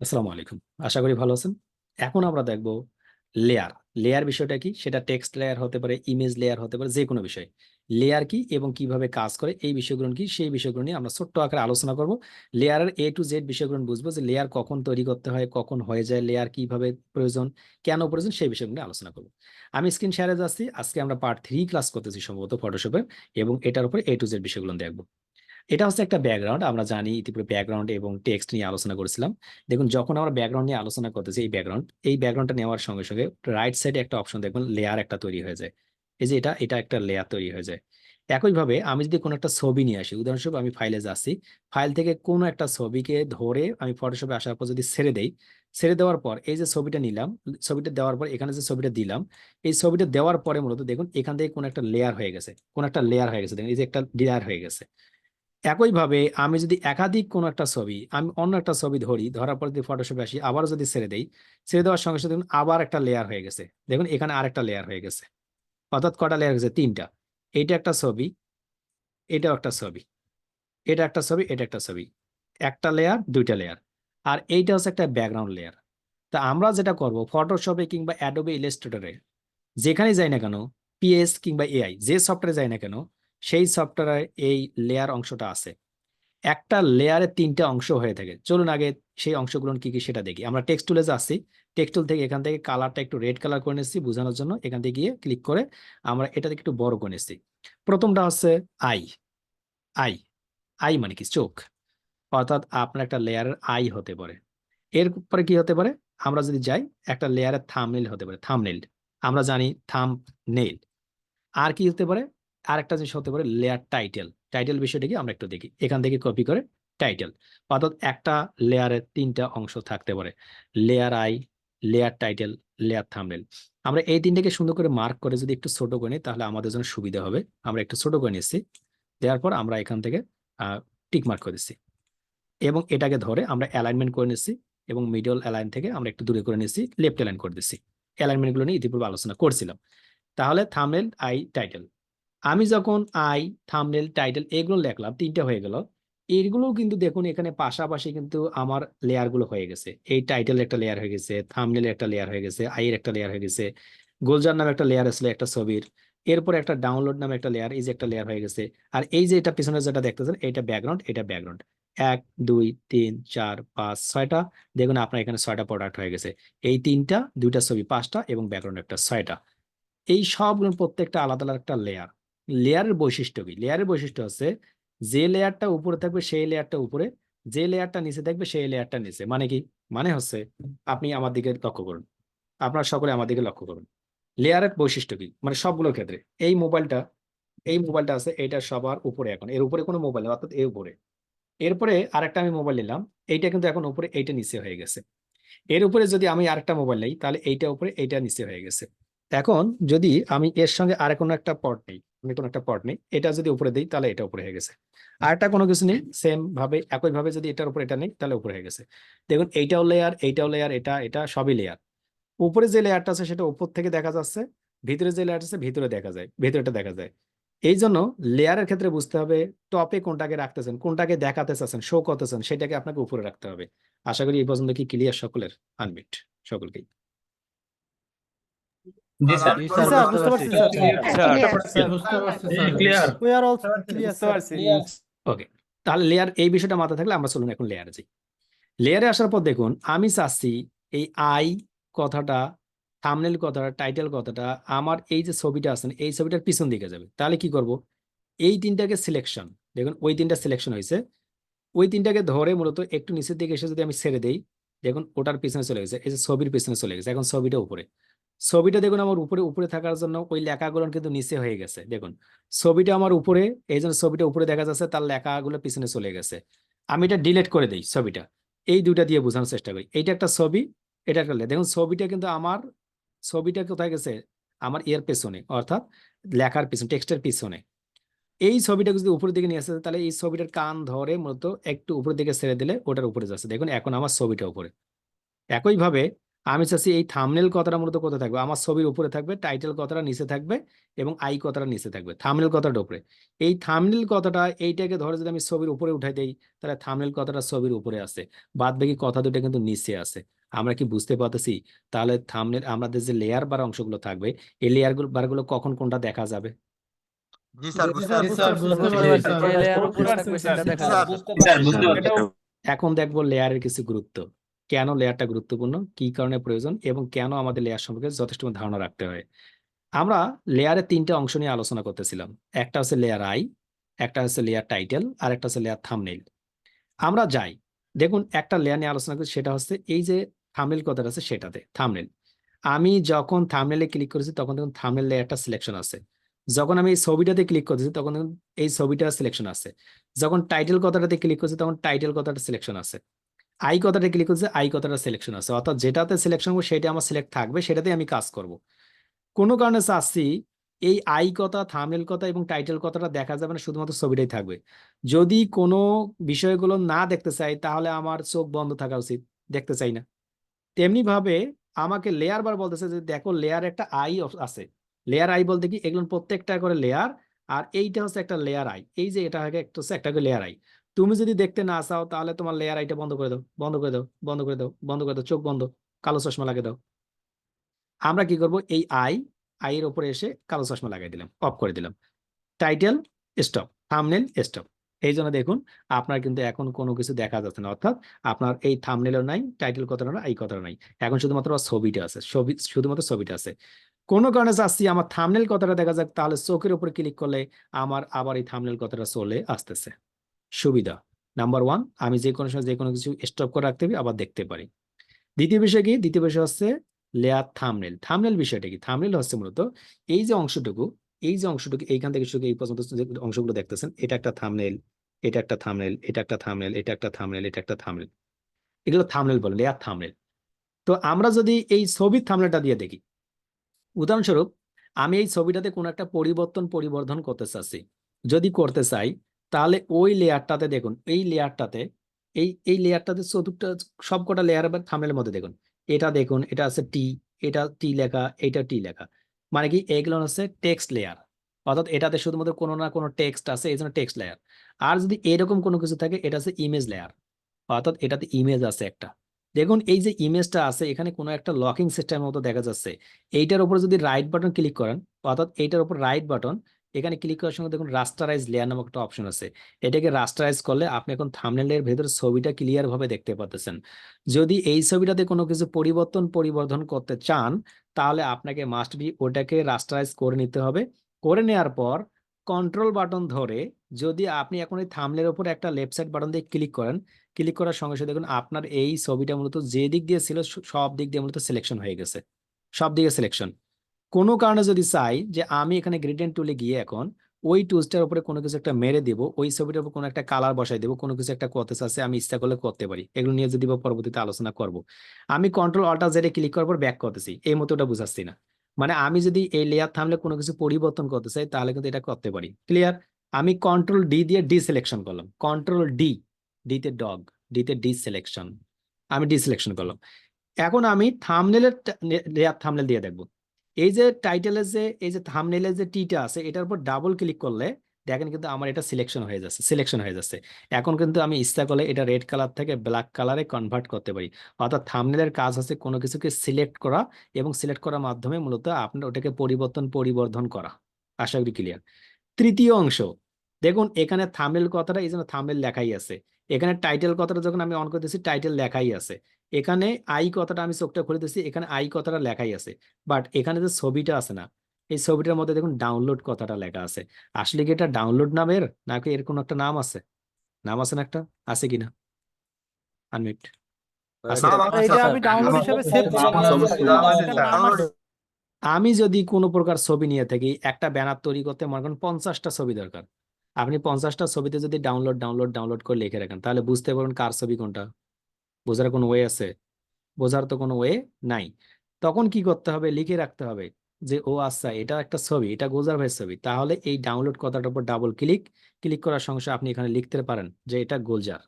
আসসালামু আলাইকুম। আশা করি ভালো আছেন। এখন আমরা দেখব লেয়ার লেয়ার বিষয়টা কি? সেটা টেক্সট লেয়ার হতে পারে ইমেজ লেয়ার হতে পারে যে কোনো বিষয়। লেয়ার কি এবং কীভাবে কাজ করে, এই বিষয়গুলো কি, সেই বিষয়গুলো নিয়ে আমরা ছোট্ট আকারে আলোচনা করব। লেয়ারের এ টু জেড বিষয়গুলো বুঝব যে লেয়ার কখন তৈরি করতে হয়, কখন হয়ে যায় লেয়ার কীভাবে প্রয়োজন, কেন প্রয়োজন, সেই বিষয়গুলো নিয়ে আলোচনা করব। আমি স্ক্রিন শেয়ারে যাচ্ছি। আজকে আমরা পার্ট থ্রি ক্লাস করতেছি সম্ভবত ফটোশপের এবং এটার উপরে এ টু জেড বিষয়গুলো দেখব। এটা হচ্ছে একটা ব্যাকগ্রাউন্ড আমরা জানি ইতিপূর্বে ব্যাকগ্রাউন্ড এবং টেক্সট নিয়ে আলোচনা করেছিলাম। দেখুন, যখন আমরা ব্যাকগ্রাউন্ড নিয়ে আলোচনা করতেছি, এই ব্যাকগ্রাউন্ড এই ব্যাকগ্রাউন্ডটা নেওয়ার সঙ্গে সঙ্গে রাইট সাইডে একটা অপশন দেখবেন লেয়ার একটা তৈরি হয়ে যায়। এই যে এটা এটা একটা লেয়ার তৈরি হয়ে যায়। একইভাবে আমি যদি কোনো একটা ছবি নিয়ে আসি, উদাহরণস্বরূপ আমি ফাইলে যাচ্ছি ফাইল থেকে কোনো একটা ছবিকে ধরে আমি ফটোশপে আসার পর যদি ছেড়ে দেই, ছেড়ে দেওয়ার পর এই যে ছবিটা নিলাম, ছবিটা দেওয়ার পর এখানে যে ছবিটা দিলাম, এই ছবিটা দেওয়ার পরে মূলত দেখুন, এখান থেকে কোনো একটা লেয়ার হয়ে গেছে, কোন একটা লেয়ার হয়ে গেছে। দেখুন, এই যে একটা লেয়ার হয়ে গেছে। একইভাবে আমি যদি একাধিক কোনো একটা ছবি, আমি অন্য একটা ছবি ধরি, ধরার পর যদি ফটোশপে আসি আবার যদি ছেড়ে দেই, ছেড়ে দেওয়ার সঙ্গে সঙ্গে দেখুন আবার একটা লেয়ার হয়ে গেছে। দেখুন এখানে আরেকটা লেয়ার হয়ে গেছে। অর্থাৎ কটা লেয়ার গেছে তিনটা। এইটা একটা ছবি, এটাও একটা ছবি, এটা একটা ছবি, এটা একটা ছবি, একটা লেয়ার দুইটা লেয়ার আর এইটা হচ্ছে একটা ব্যাকগ্রাউন্ড লেয়ার তা আমরা যেটা করব ফটোশপে কিংবা অ্যাডোবে ইলাস্ট্রেটরে যেখানে যাই না কেন পিএস কিংবা এআই যে সফটওয়্যারে যাই না কেন সেই সফটওয়্যারে এই লেয়ার অংশটা আছে। একটা লেয়ারে তিনটা অংশ হয়ে থাকে। চলুন আগে সেই অংশগুলো কি কি সেটা দেখি। আমরা টেক্সট টুলে যাচ্ছি। টেক্সট টুল থেকে এখান থেকে কালারটা একটু রেড কালার করে নিচ্ছি বোঝানোর জন্য। এখান থেকে গিয়ে ক্লিক করে আমরা এটা থেকে একটু বড় করে নিচ্ছি। প্রথমটা হচ্ছে আই আই আই মানে কি? চোখ। অর্থাৎ আপনার একটা লেয়ারের আই হতে পারে। এরপরে কি হতে পারে? আমরা যদি যাই, একটা লেয়ারের থামনেল হতে পারে। থামনেল আমরা জানি থাম আর কি হতে পারে? আর একটা জিনিস হতে পারে লেয়ার টাইটেল টাইটেল বিষয়টা কি আমরা একটু দেখি। এখান থেকে কপি করে টাইটেল অর্থাৎ একটা লেয়ারের তিনটা অংশ থাকতে পারে। Layer I layer title layer thumbnail আমরা এই তিনটাকে সুন্দর করে মার্ক করে যদি একটু ছোট করে নিই, তাহলে আমাদের জন্য সুবিধা হবে। আমরা একটু ছোট করে নিচ্ছি দেওয়ার পর আমরা এখান থেকে টিক মার্ক করে দিচ্ছি। এবং এটাকে ধরে আমরা অ্যালাইনমেন্ট করে নিচ্ছি এবং মিডল অ্যালাইন থেকে আমরা একটু দূরে করে নিচ্ছি লেফট অ্যালাইন করে দিচ্ছি। অ্যালাইনমেন্টগুলো নিয়ে ইতিপূর্বে আলোচনা করছিলাম। তাহলে থামলেন আই টাইটেল আমি যখন আই থামনেল টাইটেল এগুলো লেখলাম, তিনটা হয়ে গেল। এইগুলো কিন্তু দেখুন, এখানে পাশাপাশি কিন্তু আমার লেয়ারগুলো হয়ে গেছে। এই টাইটেল একটা লেয়ার হয়ে গেছে থামনেল একটা লেয়ার হয়ে গেছে আইয়ের একটা লেয়ার হয়ে গেছে গোলজার নামে একটা লেয়ার আসলে একটা ছবির, এরপর একটা ডাউনলোড নামে একটা লেয়ার এই যে একটা লেয়ার হয়ে গেছে। আর এই যে এটা পিছনে যেটা দেখতেছেন, এটা ব্যাকগ্রাউন্ড এটা ব্যাকগ্রাউন্ড এক, দুই, তিন, চার, পাঁচ, ছয়টা। দেখুন, আপনার এখানে ছয়টা প্রোডাক্ট হয়ে গেছে। এই তিনটা, দুইটা ছবি, পাঁচটা এবং ব্যাকগ্রাউন্ড একটা, ছয়টা। এই সবগুলো প্রত্যেকটা আলাদা আলাদা একটা লেয়ার লেয়ারের বৈশিষ্ট্য কি? লেয়ারের বৈশিষ্ট্য হচ্ছে যে লেয়ারটা উপরে থাকবে, সেই লেয়ারটা উপরে। যে লেয়ারটা নিচে থাকবে, সেই লেয়ারটা নিচে। মানে কি? মানে হচ্ছে আপনি আমার দিকে লক্ষ্য করুন। আপনার সকলে আমার দিকে লক্ষ্য করুন। লেয়ারের বৈশিষ্ট্য কি? মানে সবগুলোর ক্ষেত্রে। এই মোবাইলটা এই মোবাইলটা আছে, এটা সবার উপরে এখন। এর উপরে কোনো মোবাইল অর্থাৎ এর উপরে। এরপরে আরেকটা আমি মোবাইল নিলাম। এইটা কিন্তু এখন উপরে, এইটা নিচে হয়ে গেছে। এর উপরে যদি আমি আরেকটা মোবাইল নেই, তাহলে এইটা উপরে, এইটা নিচে হয়ে গেছে। এখন যদি আমি এর সঙ্গে আর কোনো একটা পট নেই আমি কোনো একটা পট নেই। এটা যদি উপরে দিই তাহলে এটা উপরে হয়ে গেছে। আর একটা কোনো কিছু নেই সেম ভাবে একই ভাবে যদি এটার উপরে এটা নেই তাহলে উপরে হয়ে গেছে। দেখুন এইটাও লেয়ার এইটাও লেয়ার এটা এটা সবই লেয়ার উপরে যে লেয়ারটা আছে সেটা উপর থেকে দেখা যাচ্ছে ভিতরে যে লেয়ার আছে ভিতরে দেখা যায় ভিতরেটা দেখা যায়। এই জন্য লেয়ারের ক্ষেত্রে বুঝতে হবে টপে কোনটাকে রাখতেছেন কোনটাকে দেখাতে চাচ্ছেন শো করতেছেন সেটাকে আপনাকে উপরে রাখতে হবে। আশা করি এই পর্যন্ত কি ক্লিয়ার সকলের আনমিট সকলকেই। জি স্যার। বুঝতে পারছি, স্যার। ক্লিয়ার. ওকে তাহলে লেয়ার এই বিষয়টা মাথায় থাকলে আমরা চলুন এখন লেয়ারে যাই। লেয়ারে আসার পর দেখুন আমি চাচ্ছি এই আই কথাটা থামনেল কথাটা টাইটেল কথাটা আমার এই যে ছবিটা আছেন এই ছবিটার পিছন দিকে যাবে। তাহলে কি করব? এই তিনটাকে সিলেকশন দেখুন ওই তিনটা সিলেকশন হয়েছে। ওই তিনটাকে ধরে মূলত একটু নিচের দিকে এসে যদি আমি ছেড়ে দেই দেখুন ওটার পিছনে চলে গেছে এই যে ছবির পিছনে চলে গেছে এখন ছবিটা উপরে। ছবিটা দেখুন আমার উপরে উপরে থাকার জন্য ওই লেখাগুলো কিন্তু নিচে হয়ে গেছে। দেখুন, ছবিটা আমার উপরে, এই জন্য ছবিটা উপরে দেখা যাচ্ছে তার লেখাগুলো পিছনে চলে গেছে। আমি এটা ডিলেট করে দিই ছবিটা। এই দুইটা দিয়ে বোঝানোর চেষ্টা করি। এইটা একটা ছবি, এটা একটা দেখুন, ছবিটা কিন্তু আমার, ছবিটা কোথায় গেছে? আমার এর পেছনে, অর্থাৎ লেখার পিছনে টেক্সটের পিছনে। এই ছবিটা যদি উপরের দিকে নিয়ে আসে, তাহলে এই ছবিটার কান ধরে মূলত একটু উপরের দিকে ছেড়ে দিলে ওটার উপরে যাচ্ছে। দেখুন, এখন আমার ছবিটা উপরে। একইভাবে আমি চাচ্ছি এই থামনেল কথাটা মূলত কোথায় থাকবে? আমার ছবির উপরে থাকবে টাইটেল কথাটা নিচে থাকবে এবং আই কথাটা নিচে থাকবে থাম্বনেল কথাটা উপরে। এই থামনেল কথাটা এইটাকে ধরে যদি আমি ছবির উপরে উঠাই দেই তাহলে থাম্বনেল কথাটা ছবির উপরে আছে বাদ বাকি কথা দুটো কিন্তু নিচে আছে আমরা কি বুঝতে পারতেছি? তাহলে থামনেল আমাদের যে লেয়ার বার অংশগুলো থাকবে এই লেয়ার বারগুলো কখন কোনটা দেখা যাবে। এখন দেখব লেয়ারের কিছু গুরুত্ব। কেন লেয়ারটা গুরুত্বপূর্ণ, কি কারণে প্রয়োজন এবং কেন আমাদের লেয়ার সম্পর্কে যথেষ্ট ধারণা রাখতে হয়। আমরা লেয়ারের তিনটে অংশ নিয়ে আলোচনা করতেছিলাম। একটা হচ্ছে লেয়ার আই একটা হচ্ছে লেয়ার টাইটেল আর একটা হচ্ছে লেয়ার থামনেল আমরা যাই, দেখুন একটা লেয়ার নিয়ে আলোচনা করছি সেটা হচ্ছে এই যে থামনেল কথাটা আছে সেটাতে থামনেল আমি যখন থামনেলে ক্লিক করেছি, তখন দেখুন থামনেল লেয়ারটা সিলেকশন আছে। যখন আমি এই ছবিটাতে ক্লিক করতেছি, তখন এই ছবিটা সিলেকশন আছে। যখন টাইটেল কথাটাতে ক্লিক করছি, তখন টাইটেল কথাটা সিলেকশন আছে। আই কথাটা ক্লিক করছে আই কথাটা সিলেকশন আছে। অর্থাৎ যেটাতে সিলেকশন করব সেটা আমার সিলেক্ট থাকবে সেটাতে আমি কাজ করব। কোনো কারণে চাচ্ছি, এই আই কথা থামনেল কথা এবং টাইটেল কথাটা দেখা যাবে না, শুধুমাত্র ছবিটাই থাকবে। যদি কোনো বিষয়গুলো না দেখতে চাই, তাহলে আমার চোখ বন্ধ থাকা উচিত, দেখতে চাই না। তেমনি ভাবে আমাকে লেয়ার বার বলতেছে যে, দেখো লেয়ার একটা আই আছে। লেয়ার আই বলতে কি এগুলো প্রত্যেকটা করে লেয়ার আর এইটা হচ্ছে একটা লেয়ার আই এই যে এটা হচ্ছে একটা লেয়ার আই তুমি যদি দেখতে না চাও, তাহলে তোমার লেয়ার আইটা বন্ধ করে দাও, বন্ধ করে দাও, বন্ধ করে দাও, বন্ধ করে দাও, চোখ বন্ধ, কালো চশমা লাগিয়ে দাও। আমরা কি করব? এই আই আই এর উপরে এসে কালো চশমা লাগিয়ে দিলাম অফ করে দিলাম। টাইটেল স্টপ থামনেল স্টপ এই জন্য দেখুন, আপনার কিন্তু এখন কোনো কিছু দেখা যাচ্ছে না, অর্থাৎ আপনার এই থামনেলও নাই টাইটেল কথাটা না এই কথাটা নাই। এখন শুধুমাত্র ছবিটা আছে, ছবি, শুধুমাত্র ছবিটা আছে। কোনো কারণে চাচ্ছি আমার থামনেল কথাটা দেখা যাক, তাহলে চোখের উপরে ক্লিক করলে আমার আবার এই থামনেল কথাটা চলে আসতেছে। সুবিধা। নাম্বার ওয়ান আমি যে কোনো সময় যে কোনো কিছু স্টপ করে রাখতে পারি, আবার দেখতে পারি। দ্বিতীয় বিষয় কি? দ্বিতীয় বিষয় হচ্ছে লেয়ার থামনেল থামনেল বিষয়টা কি? থামনেল হচ্ছে মূলত এই যে অংশটুকু, এই যে অংশটুকু, এইখান থেকে করে এই পর্যন্ত অংশগুলো দেখতেছেন, এটা একটা থামনেল এটা একটা থামনেল এটা একটা থামনেল এটা একটা থামনেল এটা একটা থামনেল এগুলো থামনেল বলে লেয়ার থামনেল তো আমরা যদি এই ছবির থামনেলটা দিয়ে দেখি, উদাহরণস্বরূপ, আমি এই ছবিটাতে কোনো একটা পরিবর্তন, পরিবর্ধন করতে চাচ্ছি। যদি করতে চাই তাহলে ওই লেয়ারটাতে দেখুন, এই লেয়ারটাতে এই এই লেয়ারটাতে চতুর্থ, সবকটা লেয়ার থামনেলের মধ্যে দেখুন। এটা দেখুন, এটা আছে টি এটা টি লেখা, এটা টি লেখা। মানে কি, এগুলো হচ্ছে টেক্সট লেয়ার অর্থাৎ এটাতে শুধুমাত্র কোনো না কোনো টেক্সট আছে, এই জন্য টেক্সট লেয়ার আর যদি এরকম কোনো কিছু থাকে, এটা হচ্ছে ইমেজ লেয়ার অর্থাৎ এটাতে ইমেজ আছে একটা। দেখুন, এই যে ইমেজটা আছে, এখানে কোনো একটা লকিং সিস্টেমের মতো দেখা যাচ্ছে। এইটার উপর যদি রাইট বাটন ক্লিক করেন, অর্থাৎ এইটার উপর রাইট বাটন এখানে ক্লিক করার সঙ্গে দেখুন রাস্টারাইজ লেয়ার নামক একটা অপশন আছে। এটাকে রাস্টারাইজ করলে আপনি এখন থামনেলের ভেতর ছবিটা ক্লিয়ার ভাবে দেখতে পাচ্ছেন যদি এই ছবিটাতে কোনো কিছু পরিবর্তন, পরিবর্ধন করতে চান, তাহলে আপনাকে মাস্ট বি ওটাকে রাস্টারাইজ করে নিতে হবে। করে নেওয়ার পর কন্ট্রোল বাটন ধরে যদি আপনি এখন এই থামলের উপর একটা লেফট সাইড বাটন দিয়ে ক্লিক করেন ক্লিক করার সঙ্গে সঙ্গে দেখুন আপনার এই ছবিটা মূলত যে দিক দিয়ে ছিল সব দিক দিয়ে মূলত সিলেকশন হয়ে গেছে। সব দিকে সিলেকশন কোনো কারণে যদি চাই যে আমি এখানে গ্রেডিয়েন্ট টুলে গিয়ে এখন ওই টুলসটার উপরে কোনো কিছু একটা মেরে দেবো, ওই ছবিটার উপর কোনো একটা কালার বসাই দেবো, কোনো কিছু একটা করতে চাচ্ছে, আমি ইচ্ছা করলে করতে পারি। এগুলো নিয়ে যদি বা পরবর্তীতে আলোচনা করব। আমি কন্ট্রোল অল্টার জেডে ক্লিক করার পর ব্যাক করতেছি, এই মতো ওটা বুঝাচ্ছি না। মানে আমি যদি এই লেয়ার থামলে কোনো কিছু পরিবর্তন করতে চাই, তাহলে কিন্তু এটা করতে পারি। ক্লিয়ার আমি কন্ট্রোল ডি দিয়ে ডি সিলেকশন করলাম কন্ট্রোল ডি ডিতে ডগ ডিতে ডি সিলেকশন আমি ডি সিলেকশন করলাম। এখন আমি থামনেলের লেয়ার থামনেল দিয়ে দেখব। এই যে টাইটেলের যে, এই যে থামনেলের যে টিটা আছে, এটার উপর ডাবল ক্লিক করলে দেখেন কিন্তু আমার এটা সিলেকশন হয়ে যাচ্ছে সিলেকশন হয়ে যাচ্ছে। এখন কিন্তু আমি ইচ্ছা করলে এটা রেড কালার থেকে ব্ল্যাক কালারে কনভার্ট করতে পারি। অর্থাৎ থামনেলের কাজ হচ্ছে কোনো কিছুকে সিলেক্ট করা এবং সিলেক্ট করার মাধ্যমে মূলত আপনার ওটাকে পরিবর্তন, পরিবর্ধন করা। আশা করি ক্লিয়ার তৃতীয় অংশ, দেখুন এখানে থামনেল কথাটা এই জন্য থামনেল লেখাই আছে। এখানে টাইটেল কথাটা যখন আমি অন করতেছি টাইটেল লেখাই আছে। এখানে আই কথাটা আমি চোখটা খুলে দিচ্ছি এখানে আই কথাটা লেখাই আছে। বাট এখানে যে ছবিটা আছে না এই ছবিটার মধ্যে দেখুন ডাউনলোড কথাটা লেখা আছে। আসলে কি এটা ডাউনলোড নামের নাকি এর কোনো একটা নাম আছে? নাম আছে না একটা? আছে কিনা আনমিট স্যার। ডাউনলোড আমি যদি কোনো প্রকার ছবি নিয়ে থাকি একটা ব্যানার তৈরি করতে মনে করেন পঞ্চাশটা ছবি দরকার। আপনি পঞ্চাশটা ছবিতে যদি ডাউনলোড ডাউনলোড ডাউনলোড করে লিখে রাখেন, তাহলে বুঝতে পারবেন কার ছবি কোনটা। বোঝার কোনো ওয়ে আছে? বোঝার তো কোনো ওয়ে নাই। তখন কি করতে হবে? লিখে রাখতে হবে যে, ও আচ্ছা এটা একটা ছবি, এটা গোজার ভাইয়ের ছবি। তাহলে এই ডাউনলোড কথাটার উপর ডাবল ক্লিক ক্লিক করার সঙ্গে আপনি এখানে লিখতে পারেন যে, এটা গোলজার।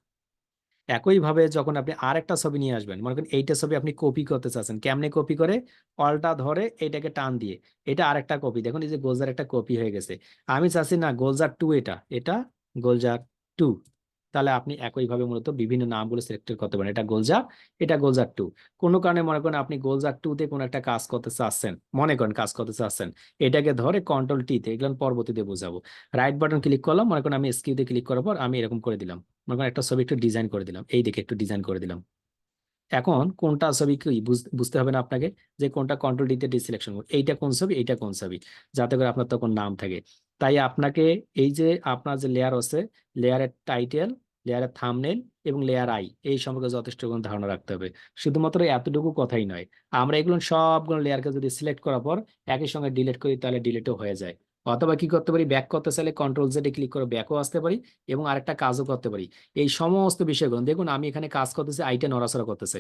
একইভাবে যখন আপনি আর একটা ছবি নিয়ে আসবেন, মনে করেন এইটা ছবি আপনি কপি করতে চাচ্ছেন, কেমনে কপি করে? অলটা ধরে এটাকে টান দিয়ে, এটা আর একটা কপি দেখুন এই যে গোলজার একটা কপি হয়ে গেছে। আমি চাচ্ছি না গোলজার টু এটা এটা গোলজার টু তাহলে আপনি একইভাবে মূলত বিভিন্ন নামগুলো সিলেক্ট করতে পারেন এটা গোলজার এটা গোলজার টু কোনো কারণে মনে করেন আপনি গোলজার টু তে কোনো একটা কাজ করতে চাচ্ছেন, মনে করেন কাজ করতে চাচ্ছেন, এটাকে ধরে কন্ট্রোল টি তে, এগুলো পরবর্তীতে বোঝাবো। রাইট বাটন ক্লিক করলাম, মনে করেন আমি স্কিউতে ক্লিক করার পর আমি এরকম করে দিলাম। মনে করেন একটা ছবি একটু ডিজাইন করে দিলাম, এই দেখে একটু ডিজাইন করে দিলাম। এখন কোনটা ছবি কি বুঝ- বুঝতে হবে না আপনাকে যে কোনটা কন্ট্রোল ডিতে ডিসিলেকশন এইটা কোন ছবি, এইটা কোন ছবি, যাতে করে আপনার তখন নাম থাকে। তাই আপনাকে এই যে আপনার যে লেয়ার আছে লেয়ারের টাইটেল লেয়ারের থামনেল এবং লেয়ার আই এই সম্পর্কে যথেষ্ট কোনো ধারণা রাখতে হবে। শুধুমাত্র এতটুকু কথাই নয়। আমরা এগুলো সবগুলো লেয়ারকে যদি সিলেক্ট করার পর, একই সঙ্গে ডিলিট করি, তাহলে ডিলিটও হয়ে যায়। অথবা কি করতে পারি? ব্যাক করতে চাইলে কন্ট্রোল জেডে ক্লিক করে ব্যাকও আসতে পারি এবং আরেকটা কাজও করতে পারি। এই সমস্ত বিষয়গুলো, দেখুন আমি এখানে কাজ করতেছি আইটা নড়াচড়া করতেছে।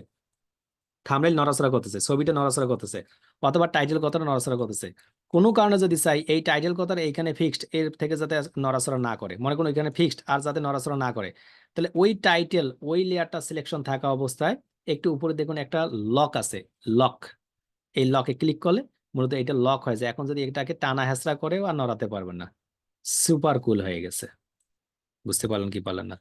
থামনেল নড়াচড়া করতেছে, ছবিটা নড়াচড়া করতেছে, অথবা টাইটেল কথাটা নড়াচড়া করতেছে। কোনো কারণে যদি চাই, এই টাইটেল কথাটা এইখানে ফিক্সড এর থেকে যাতে নড়াচড়া না করে, মনে করুন এখানে ফিক্সড আর যাতে নড়াচড়া না করে, তাহলে ওই টাইটেল ওই লেয়ারটা সিলেকশন থাকা অবস্থায় একটু উপরে দেখুন একটা লক আছে লক এই লকে ক্লিক করলে মূলত এটা লক হয়ে যায় এখন যদি এটাকে টানা হেঁচড়া করেও আর নড়াতে পারবেন না। সুপার কুল হয়ে গেছে। বুঝতে পারলেন কি পারলেন না?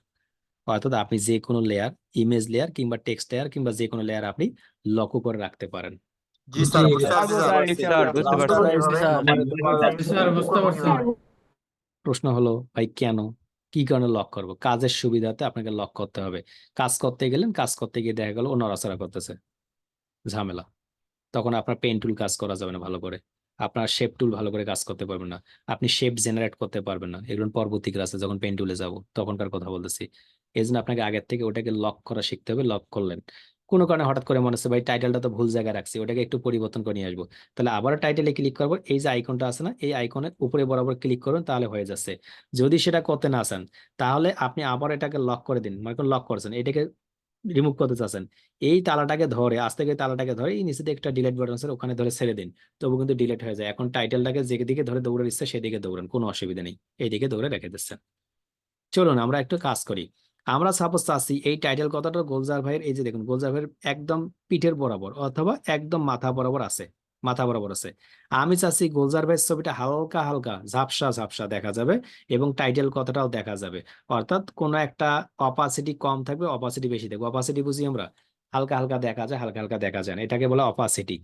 অর্থাৎ আপনি যে কোনো লেয়ার ইমেজ লেয়ার কিংবা টেক্সট লেয়ার কিংবা যে কোনো লেয়ার আপনি লকও করে রাখতে পারেন। বুঝতে পারছি। স্যার স্যার, বুঝতে পারছি। স্যার বুঝতে পারছি। প্রশ্ন হলো ভাই কেন? কি কারণে লক করব? কাজের সুবিধাতে আপনাকে লক করতে হবে। কাজ করতে গেলেন কাজ করতে গিয়ে দেখা গেল ও নড়াচড়া করতেছে। ঝামেলা। তখন আপনার পেন টুল কাজ করা যাবে না ভালো করে। আপনার শেপ টুল ভালো করে কাজ করতে পারবেন না। আপনি শেপ জেনারেট করতে পারবেন না। এগুলো পরবর্তী ক্লাসে যখন পেন টুলে যাব, তখনকার কথা বলতেছি। এই জন্য আপনাকে আগের থেকে ওটাকে লক করা শিখতে হবে লক করলেন। কোনো কারণে হঠাৎ করে মনে হচ্ছে, ভাই টাইটেলটা তো ভুল জায়গায় রাখছি, ওটাকে একটু পরিবর্তন করে নিয়ে আসব। তাহলে আবার টাইটেলে ক্লিক করব, এই যে আইকনটা আছে না, এই আইকনের উপরে বরাবর ক্লিক করুন, তাহলে হয়ে যাচ্ছে। যদি সেটা করতে না চান, তাহলে আপনি আবার এটাকে লক করে দিন। মনে লক করছেন, এটাকে রিমুভ করতে চাচ্ছেন। এই তালাটাকে ধরে, আজ থেকে তালাটাকে ধরে, এই নিচে একটা ডিলেট বাটন আছে, ওখানে ধরে ছেড়ে দিন। তবু কিন্তু ডিলেট হয়ে যায়। এখন টাইটেলটাকে যেদিকে ধরে দৌড়ার ইচ্ছে, সেদিকে দৌড়ান, কোনো অসুবিধা নেই। এইদিকে দৌড়ে রেখে দিচ্ছেন। চলুন আমরা একটু কাজ করি। আমরা সাপোজ চাচ্ছি এই টাইটেল কথাটা গোলজার ভাইয়ের, এই যে দেখুন, গোলজার ভাইয়ের একদম পিঠের বরাবর অথবা একদম মাথা বরাবর আছে। মাথা বরাবর আছে। আমি চাচ্ছি গোলজার ভাইয়ের ছবিটা হালকা হালকা, ঝাপসা ঝাপসা দেখা যাবে এবং টাইটেল কথাটাও দেখা যাবে। অর্থাৎ কোনো একটা অপাসিটি কম থাকবে অপাসিটি বেশি থাকবে। অপাসিটি বুঝি আমরা? হালকা হালকা দেখা যায়, হালকা হালকা দেখা যায় না। এটাকে বলে অপাসিটি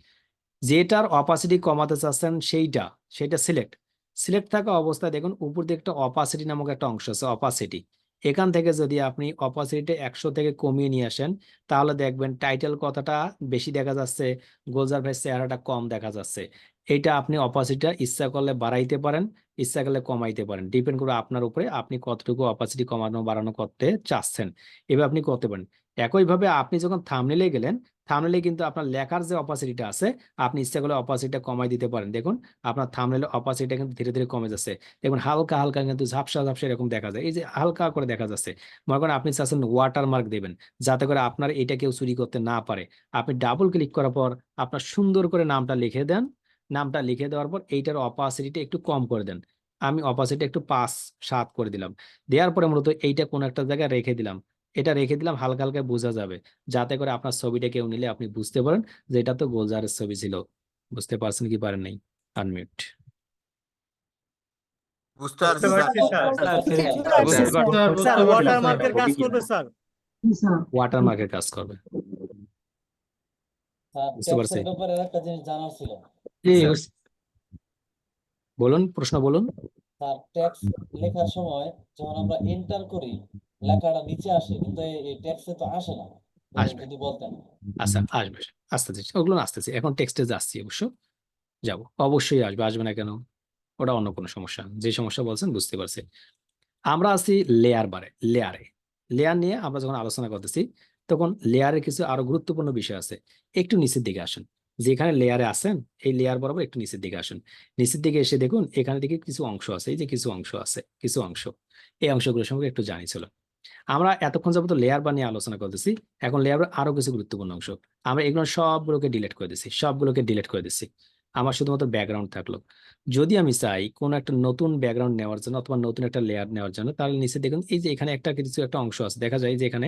যেটার অপাসিটি কমাতে চাচ্ছেন সেইটা, সেটা সিলেক্ট সিলেক্ট থাকা অবস্থায় দেখুন, উপর দিকে একটা অপাসিটি নামক একটা অংশ আছে অপাসিটি এখান থেকে যদি আপনি অপোজিটে একশো থেকে কমিয়ে নিয়ে আসেন, তাহলে দেখবেন টাইটেল কথাটা বেশি দেখা যাচ্ছে, গোলজার ভাই চেহারাটা কম দেখা যাচ্ছে। এটা আপনি অপাসিটিটা ইচ্ছা করলে বাড়াইতে পারেন, ইচ্ছা করলে কমাইতে পারেন। ডিপেন্ড করে আপনার উপরে আপনি কতটুকু অপাসিটি কমানো, বাড়ানো করতে চাচ্ছেন। এভাবে আপনি করতে পারেন। একইভাবে আপনি যখন থামনেলে গেলেন থামনেলে কিন্তু আপনার লেখার যে অপাসিটিটা আছে, আপনি ইচ্ছা করলে অপাসিটিটা কমাই দিতে পারেন। দেখুন, আপনার থামনেলে অপাসিটিটা কিন্তু ধীরে ধীরে কমে যাচ্ছে। দেখুন, হালকা হালকা কিন্তু ঝাপসা ঝাপসা এরকম দেখা যায়। এই যে হালকা করে দেখা যাচ্ছে। মনে করেন আপনি চাচ্ছেন ওয়াটার মার্ক দেবেন, যাতে করে আপনার এটা কেউ চুরি করতে না পারে। আপনি ডাবল ক্লিক করার পর আপনার সুন্দর করে নামটা লিখে দেন। নামটা লিখে দেওয়ার পর এইটার অপাসিটিটা একটু কম করে দেন। আমি অপাসিটি একটু পাঁচ সাত করে দিলাম। দেওয়ার পরে মূলত এইটা কোন একটা জায়গায় রেখে দিলাম। এটা রেখে দিলাম হালকা হালকা বোঝা যাবে। যাতে করে আপনার ছবিটা কেউ নিলে আপনি বুঝতে পারেন যে এটা তো গোলজারের ছবি ছিল। বুঝতে পারছেন কি পারেন নাই? আনমিউট বুঝতে পারছি স্যার। বুঝতে পারছি। স্যার ওয়াটারমার্কের কাজ করবে। স্যার। ওয়াটার কাজ করবে। বুঝতে পারছি। একটা জিনিস জানার ছিল। বলুন প্রশ্ন বলুন। স্যার ট্যাক্স লেখার সময় যখন আমরা এন্টার করি লেখাটা নিচে আসে কিন্তু এই- ট্যাক্সে তো আসে না। আসবে। যদি বলতেন। আচ্ছা আসবে। ওগুলো আসতেছে। এখন টেক্সটে যাচ্ছি অবশ্য। যাব। অবশ্যই আসবে। আসবে না কেন? ওটা অন্য কোনো সমস্যা। যে সমস্যা বলছেন বুঝতে পারছি। আমরা আছি লেয়ার বারে লেয়ারে লেয়ার নিয়ে আমরা যখন আলোচনা করতেছি তখন লেয়ারের কিছু আরও গুরুত্বপূর্ণ বিষয় আছে। একটু নিচের দিকে আসেন। যেখানে লেয়ারে আসেন এই লেয়ার বরাবর একটু নিচের দিকে আসুন। নিচের দিকে এসে দেখুন এখানে দিকে কিছু অংশ আছে। এই যে কিছু অংশ আছে কিছু অংশ। এই অংশগুলোর সম্পর্কে একটু জানি আমরা এতক্ষণ যাবত লেয়ার বার নিয়ে আলোচনা করতেছি, এখন লেয়ার আরও কিছু গুরুত্বপূর্ণ অংশ। আমরা এগুলো সবগুলোকে ডিলিট করে দিচ্ছি সবগুলোকে ডিলিট করে দিচ্ছি আমার শুধুমাত্র ব্যাকগ্রাউন্ড থাকল। যদি আমি চাই কোনো একটা নতুন ব্যাকগ্রাউন্ড নেওয়ার জন্য অথবা নতুন একটা লেয়ার নেওয়ার জন্য, তাহলে নিচে দেখুন, এই যে এখানে একটা কিছু একটা অংশ আছে, দেখা যায় যে এখানে,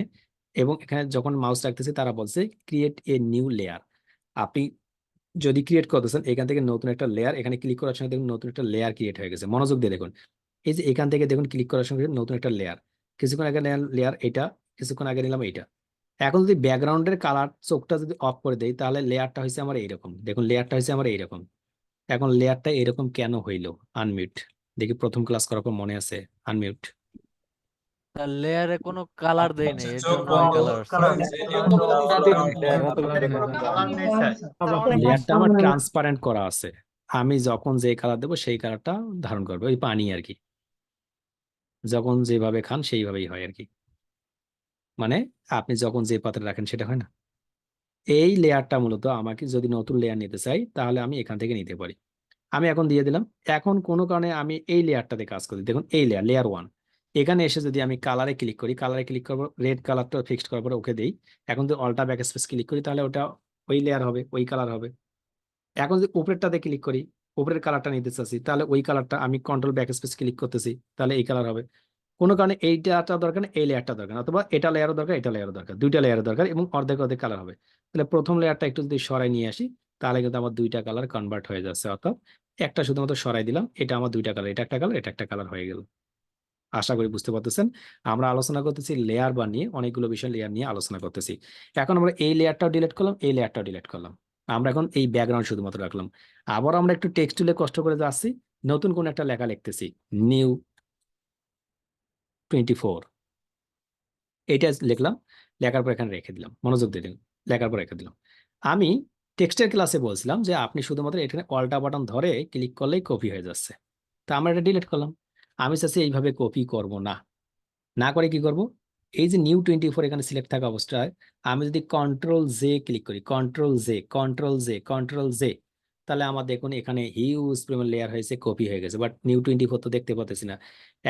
এবং এখানে যখন মাউস রাখতেছি তারা বলছে ক্রিয়েট এ নিউ লেয়ার আপনি যদি ক্রিয়েট করতেছেন, এখান থেকে নতুন একটা লেয়ার এখানে ক্লিক করার সঙ্গে দেখুন, নতুন একটা লেয়ার ক্রিয়েট হয়ে গেছে। মনোযোগ দিয়ে দেখুন। এই যে এখান থেকে দেখুন ক্লিক করার সঙ্গে নতুন একটা লেয়ার কিছুক্ষণ আগে লেয়ার এটা কিছুক্ষণ আগে নিলাম এটা এখন যদি ব্যাকগ্রাউন্ডের কালার চোখটা যদি অফ করে দেই তাহলে লেয়ারটা হয়েছে আমার এইরকম। দেখুন লেয়ারটা হয়েছে আমার এইরকম। এখন লেয়ারটা এরকম কেন হইল? আনমিউট দেখি প্রথম ক্লাস করার পর মনে আছে। আনমিউট লেয়ারে কোনো দেই নাই কালার লেয়ারটা আমার ট্রান্সপারেন্ট করা আছে। আমি যখন যে কালার দেবো সেই কালারটা ধারণ করবে। ওই পানি আর কি। যখন যেভাবে খান সেইভাবেই হয় আর কি মানে আপনি যখন যে পাত্রে রাখেন সেটা হয় না। এই লেয়ারটা মূলত আমাকে যদি নতুন লেয়ার নিতে চাই, তাহলে আমি এখান থেকে নিতে পারি। আমি এখন দিয়ে দিলাম। এখন কোনো কারণে আমি এই লেয়ারটাতে কাজ করি। দেখুন, এই লেয়ার লেয়ার ওয়ান এখানে এসে যদি আমি কালারে ক্লিক করি কালারে ক্লিক করব রেড কালারটা ফিক্সড করার পরে ওকে দিই। এখন যদি অল্টা ব্যাক স্পেস ক্লিক করি, তাহলে ওটা ওই লেয়ার হবে, ওই কালার হবে। এখন যদি উপরেরটাতে ক্লিক করি উপরের কালারটা নিতে চাচ্ছি তাহলে ওই কালারটা আমি কন্ট্রোল ব্যাক স্পেস ক্লিক করতেছি, তাহলে এই কালার হবে। কোনো কারণে এইটা দরকার না, এই লেয়ারটা দরকার অথবা এটা লেয়ারও দরকার, এটা লেয়ারও দরকার, দুইটা লেয়ার দরকার এবং অর্ধেক অর্ধেক কালার হবে। তাহলে প্রথম লেয়ারটা একটু যদি সরাই নিয়ে আসি, তাহলে কিন্তু আমার দুইটা কালার কনভার্ট হয়ে যাচ্ছে, অর্থাৎ একটা শুধুমাত্র সরাই দিলাম, এটা আমার দুইটা কালার এটা একটা কালার এটা একটা কালার হয়ে গেল। আশা করি বুঝতে পারতেছেন। আমরা আলোচনা করতেছি লেয়ার বানিয়ে, অনেকগুলো বিষয় লেয়ার নিয়ে আলোচনা করতেছি। এখন আমরা এই লেয়ারটাও ডিলিট করলাম, এই লেয়ারটাও ডিলিট করলাম। আমরা এখন এই ব্যাকগ্রাউন্ড শুধুমাত্র রাখলাম। আবার আমরা একটু টেক্সট তুলে কষ্ট করে যাচ্ছি, নতুন কোন একটা লেখা লিখতেছি নিউ টোয়েন্টি ফোর এইটা লিখলাম, লেখার পর এখানে রেখে দিলাম, মনোযোগ দিয়ে লেখার পর রেখে দিলাম। আমি টেক্সটের ক্লাসে বলছিলাম যে আপনি শুধুমাত্র এখানে অল্টা বাটন ধরে ক্লিক করলেই কপি হয়ে যাচ্ছে। তা আমরা এটা ডিলিট করলাম। আমি চাচ্ছি এইভাবে কপি করব না। না করে কি করব? এই যে নিউ টোয়েন্টি ফোর এখানে সিলেক্ট থাকা অবস্থায়, আমি যদি কন্ট্রোল জে ক্লিক করি control J control J control J তাহলে আমার দেখুন এখানে হিউজ পরিমাণ লেয়ার হয়েছে কপি হয়ে গেছে। বাট নিউ টোয়েন্টি ফোর তো দেখতে পাচ্ছি না।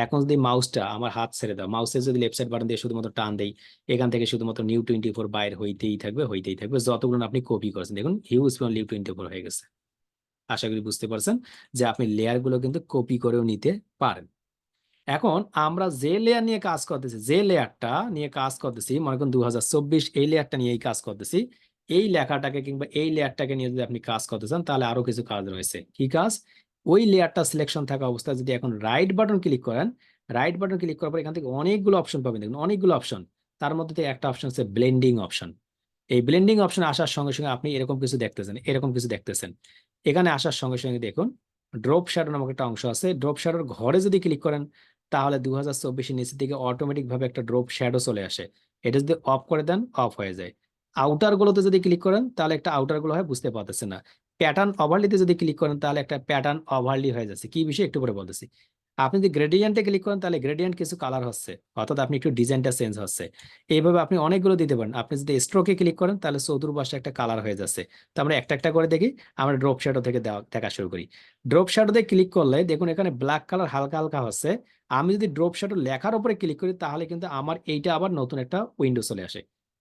এখন যদি মাউসটা আমার হাত ছেড়ে দাও মাউসের যদি লেফট সাইড বাটন দিয়ে শুধুমাত্র টান দেই, এখান থেকে শুধুমাত্র নিউ টোয়েন্টি ফোর বাইর হইতেই থাকবে হইতেই থাকবে। যতগুলো আপনি কপি করেছেন, দেখুন হিউজ পরিমাণ নিউ টোয়েন্টি ফোর হয়ে গেছে। আশা করি বুঝতে পারছেন যে আপনি লেয়ারগুলো কিন্তু কপি করেও নিতে পারেন। এখন আমরা যে লেয়ার নিয়ে কাজ করতেছি, যে লেয়ারটা নিয়ে কাজ করতেছি, মনে করুন দু এই লেয়ারটা নিয়েই কাজ করতেছি, এই লেখাটাকে কিংবা এই লেয়ারটাকে নিয়ে যদি আপনি কাজ করতে চান, তাহলে আরও কিছু কাজ রয়েছে। কি কাজ? ওই লেয়ারটা সিলেকশন থাকা অবস্থায় যদি এখন রাইট বাটন ক্লিক করেন রাইট বাটন ক্লিক করার পর এখান থেকে অনেকগুলো অপশন পাবেন। দেখুন, অনেকগুলো অপশন তার মধ্যে থেকে একটা অপশন হচ্ছে ব্লেন্ডিং অপশন এই ব্লেন্ডিং অপশন আসার সঙ্গে সঙ্গে আপনি এরকম কিছু দেখতেছেন, এরকম কিছু দেখতেছেন। এখানে আসার সঙ্গে সঙ্গে দেখুন ড্রপ শ্যাডো নামক একটা অংশ আছে। ড্রপ শ্যাডোর ঘরে যদি ক্লিক করেন তাহলে দু হাজার চব্বিশের নিচের দিকে অটোমেটিক ভাবে একটা ড্রপ শ্যাডো চলে আসে। এটা যদি অফ করে দেন অফ হয়ে যায়। আউটার গুলোতে যদি ক্লিক করেন, তাহলে একটা আউটারগুলো হয়, বুঝতে পারতেছে না। প্যাটার্ন ওভারলিতে যদি ক্লিক করেন, তাহলে একটা প্যাটার্ন ওভারলি হয়ে যাচ্ছে। কি বিষয় একটু পরে বলতেছি। আপনি যদি গ্রেডিয়েন্টে ক্লিক করেন, তাহলে গ্রেডিয়েন্ট কিছু কালার হচ্ছে। অর্থাৎ আপনি একটু ডিজাইনটা চেঞ্জ হচ্ছে। এইভাবে আপনি অনেকগুলো দিতে পারেন। আপনি যদি স্ট্রোকে ক্লিক করেন, তাহলে চতুর্পাশে একটা কালার হয়ে যাচ্ছে। তো আমরা একটা একটা করে দেখি, আমরা ড্রপ শ্যাডো থেকে দেখা শুরু করি। ড্রপ শ্যাডোতে ক্লিক করলে দেখুন, এখানে ব্ল্যাক কালার হালকা হালকা হচ্ছে। আমি যদি ড্রপ শ্যাডো লেখার উপরে ক্লিক করি, তাহলে কিন্তু আমার এইটা আবার নতুন একটা উইন্ডো চলে আসে।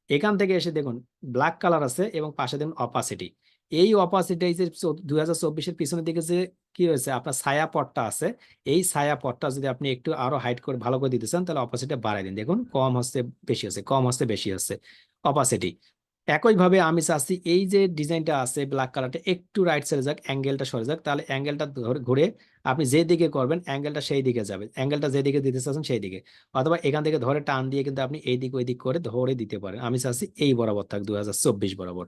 এখান থেকে এসে দেখুন ব্ল্যাক কালার আছে এবং পাশে দেখুন অপাসিটি এই অপাসিটি যে দুই হাজার চব্বিশের পিছনের দিকে যে কি রয়েছে আপনার ছায়া পটটা আছে, এই ছায়া পটটা যদি আপনি একটু আরও হাইট করে ভালো করে দিতে চান, তাহলে অপাসিটি বাড়াই দিন। দেখুন, কম হচ্ছে, বেশি হচ্ছে, কম হচ্ছে, বেশি হচ্ছে অপাসিটি একইভাবে আমি চাচ্ছি এই যে ডিজাইনটা আছে ব্ল্যাক কালারটা একটু রাইট সাইডে যাক অ্যাঙ্গেলটা সরে যাক, তাহলে অ্যাঙ্গেলটা ঘুরে আপনি যে দিকে করবেন অ্যাঙ্গেলটা সেই দিকে যাবে। অ্যাঙ্গেলটা যে দিকে দিতে চাচ্ছেন সেই দিকে। অথবা এখান থেকে ধরে টান দিয়ে কিন্তু আপনি এই দিক ওই দিক করে ধরে দিতে পারেন। আমি চাচ্ছি এই বরাবর থাক দু হাজার চব্বিশ বরাবর।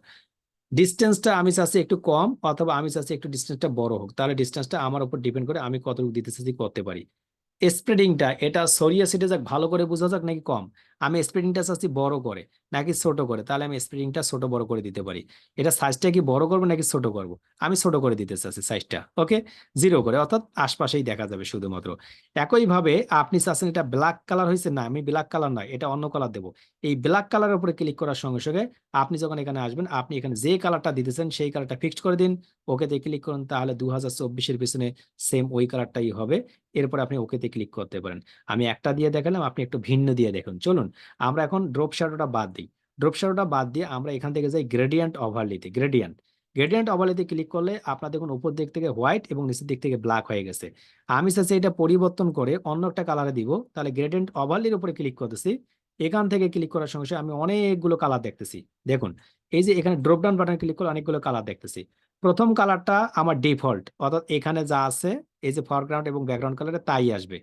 ডিস্টেন্সটা আমি চাচ্ছি একটু কম অথবা আমি চাচ্ছি একটু ডিস্টেন্সটা বড় হোক। তাহলে ডিস্টেন্সটা আমার উপর ডিপেন্ড করে আমি কতটুকু দিতে চাচ্ছি, করতে পারি। স্প্রেডিংটা এটা সরিয়ে সিটে যাক, ভালো করে বোঝা যাক নাকি কম। আমি স্প্রেডিংটা চাচ্ছি বড় করে, নাকি ছোট করে? তাহলে আমি স্প্রেডিংটা ছোট বড় করে দিতে পারি। এটা সাইজটা কি বড় করব, নাকি ছোট করব? আমি ছোট করে দিতে চাচ্ছি সাইজটা ওকে জিরো করে, অর্থাৎ আশপাশেই দেখা যাবে শুধুমাত্র। একইভাবে আপনি চাচ্ছেন এটা ব্ল্যাক কালার হয়েছে? না, আমি ব্ল্যাক কালার নয়, এটা অন্য কালার দেবো। এই ব্ল্যাক কালারের উপরে ক্লিক করার সঙ্গে সঙ্গে আপনি যখন এখানে আসবেন, আপনি এখানে যে কালারটা দিতেছেন, সেই কালারটা ফিক্সড করে দিন। ওকেতে ক্লিক করুন, তাহলে দু হাজার চব্বিশের পিছনে সেম ওই কালারটাই হবে। এরপর আপনি ওকেতে ক্লিক করতে পারেন। আমি একটা দিয়ে দেখালাম, আপনি একটু ভিন্ন দিয়ে দেখুন। চলুন। আমরা এখন ড্রপ শ্যাডোটা বাদ দিই। ড্রপ শ্যাডোটা বাদ দিয়ে আমরা এখান থেকে যাই গ্রেডিয়েন্ট ওভারলিতে গ্রেডিয়েন্ট গ্রেডিয়েন্ট ওভারলিতে ক্লিক করলে আপনার দেখুন উপর দিক থেকে হোয়াইট এবং নিচের দিক থেকে ব্ল্যাক হয়ে গেছে। আমি চাচ্ছি এটা পরিবর্তন করে অন্য একটা কালারে দিব, তাহলে গ্রেডিয়েন্ট ওভারলির উপরে ক্লিক করতেছি। এখান থেকে ক্লিক করার সঙ্গে আমি অনেকগুলো কালার দেখতেছি। দেখুন, এই যে এখানে ড্রপ ডাউন বাটন ক্লিক করে অনেকগুলো কালার দেখতেছি। প্রথম কালারটা আমার ডিফল্ট অর্থাৎ এখানে যা আছে, এই যে ফরগ্রাউন্ড এবং ব্যাকগ্রাউন্ড কালারে তাই আসবে।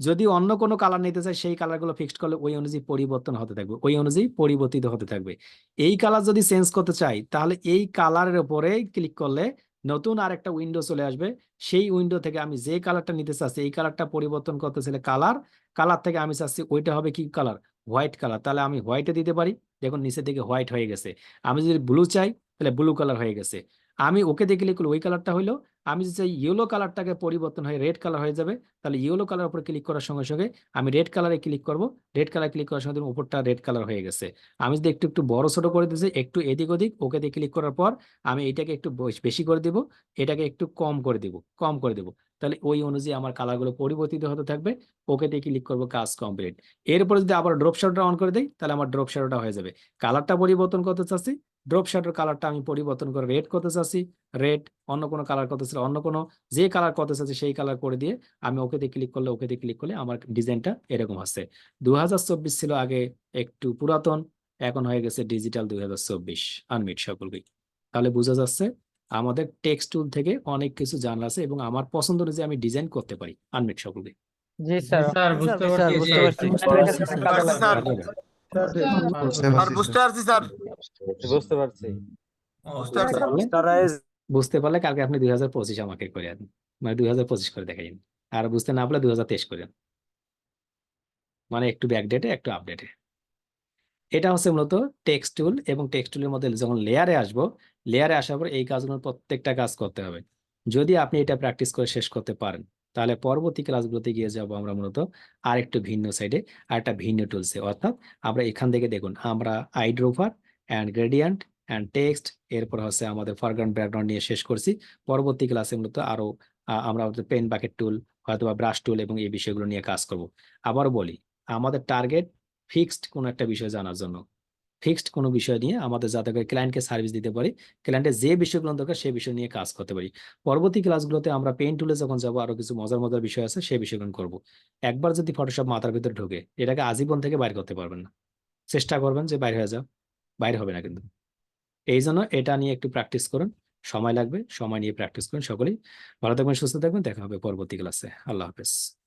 যদি অন্য কোনো কালার নিতে চাই সেই কালারগুলো ফিক্সড করলে ওই অনুযায়ী পরিবর্তন হতে থাকবে, ওই অনুযায়ী পরিবর্তিত হতে থাকবে। এই কালার যদি চেঞ্জ করতে চাই, তাহলে এই কালারের উপরে ক্লিক করলে নতুন আর একটা উইন্ডো চলে আসবে। সেই উইন্ডো থেকে আমি যে কালারটা নিতে চাচ্ছি, এই কালারটা পরিবর্তন করতে চাইলে কালার কালার থেকে আমি চাচ্ছি ওইটা হবে কি কালার হোয়াইট কালার তাহলে আমি হোয়াইটে দিতে পারি। দেখুন নিচের দিকে হোয়াইট হয়ে গেছে। আমি যদি ব্লু চাই, তাহলে ব্লু কালার হয়ে গেছে। আমি ওকে করলে ওই কালারটা হইল আমি যদি চাই ইয়েলো কালারটাকে পরিবর্তন হয়ে রেড কালার হয়ে যাবে, তাহলে ইয়েলো কালার উপরে ক্লিক করার সঙ্গে সঙ্গে আমি রেড কালারে ক্লিক করব। রেড কালার ক্লিক করার সঙ্গে উপরটা রেড কালার হয়ে গেছে। আমি যদি একটু একটু বড় ছোট করে দিয়েছি একটু এদিক ওদিক, ওকে দিয়ে ক্লিক করার পর আমি এটাকে একটু বেশি করে দিব, এটাকে একটু কম করে দিব, কম করে দিব। তাহলে ওই অনুযায়ী আমার কালারগুলো পরিবর্তিত হতে থাকবে, ওকে দিয়ে ক্লিক করব কাজ কমপ্লিট এরপরে যদি আবার ড্রপ শ্যাডোটা অন করে দিই, তাহলে আমার ড্রপ শ্যাডোটা হয়ে যাবে। কালারটা পরিবর্তন করতে চাচ্ছি ড্রপ শ্যাডোর কালারটা আমি পরিবর্তন করে রেড করতে চাচ্ছি রেড অন্য কোনো কালার করতে চাচ্ছি অন্য কোনো যে কালার করতে চাচ্ছি সেই কালার করে দিয়ে আমি ওকে দিয়ে ক্লিক করলে ওকে দিয়ে ক্লিক করলে আমার ডিজাইনটা এরকম আসছে। দু ছিল আগে একটু পুরাতন এখন হয়ে গেছে ডিজিটাল দুই হাজার চব্বিশ। আনমিট সকলকে। তাহলে বোঝা যাচ্ছে আমাদের টেক্সট টুল থেকে অনেক কিছু জানার আছে এবং আমার পছন্দ অনুযায়ী আমি ডিজাইন করতে পারি। আনমিট সকলকে। জি স্যার। স্যার বুঝতে স্যার, পারছি বুঝতে পারছি। স্যার স্যার বুঝতে পারছি। স্যার বুঝতে পারছি বুঝতে পারলে কালকে আপনি দুই হাজার পঁচিশ আমাকে করে দেন মানে দুই হাজার পঁচিশ করে দেখাইন আর বুঝতে না পারলে দুই হাজার তেইশ করেন মানে একটু ব্যাকডেটে একটু আপডেটে এটা হচ্ছে মূলত টেক্সট টুল এবং টেক্সট টুলের মধ্যে যখন লেয়ারে আসব লেয়ারে আসার পর এই কাজগুলোর প্রত্যেকটা কাজ করতে হবে। যদি আপনি এটা প্র্যাকটিস করে শেষ করতে পারেন, তাহলে পরবর্তী ক্লাসগুলোতে গিয়ে যাব আমরা মূলত আর একটু ভিন্ন সাইডে আর একটা ভিন্ন টুলসে অর্থাৎ আমরা এখান থেকে দেখুন, আমরা eyedropper and gradient and text এরপর হচ্ছে আমাদের ফরগ্রাউন্ড ব্যাকগ্রাউন্ড নিয়ে শেষ করছি। পরবর্তী ক্লাসে মূলত আরও আহ, আমরা পেন বাকেট টুল হয়তো বা ব্রাশ টুল এবং এই বিষয়গুলো নিয়ে কাজ করব। আবার বলি আমাদের টার্গেট ফিক্সড কোনো একটা বিষয় জানার জন্য। ফিক্সড কোনো বিষয় নিয়ে আমাদের যাতে করে ক্লায়েন্টকে সার্ভিস দিতে পারি ক্লায়েন্টের যে বিষয়গুলো দরকার সেই বিষয় নিয়ে কাজ করতে পারি। পরবর্তী ক্লাসগুলোতে আমরা পেন টুলে যখন যাব আরও কিছু মজার মজার বিষয় আছে সেই বিষয়গুলো করব। একবার যদি ফটোশপ মাথার ভিতরে ঢোকে এটাকে আজীবন থেকে বাইর করতে পারবেন না। চেষ্টা করবেন যে বাইরে হয়ে যাও। বাইরে হবে না কিন্তু। এই জন্য এটা নিয়ে একটু প্র্যাকটিস করুন। সময় লাগবে, সময় নিয়ে প্র্যাকটিস করুন সকলেই। ভালো থাকবেন, সুস্থ থাকবেন, দেখা হবে পরবর্তী ক্লাসে আল্লাহ হাফেজ।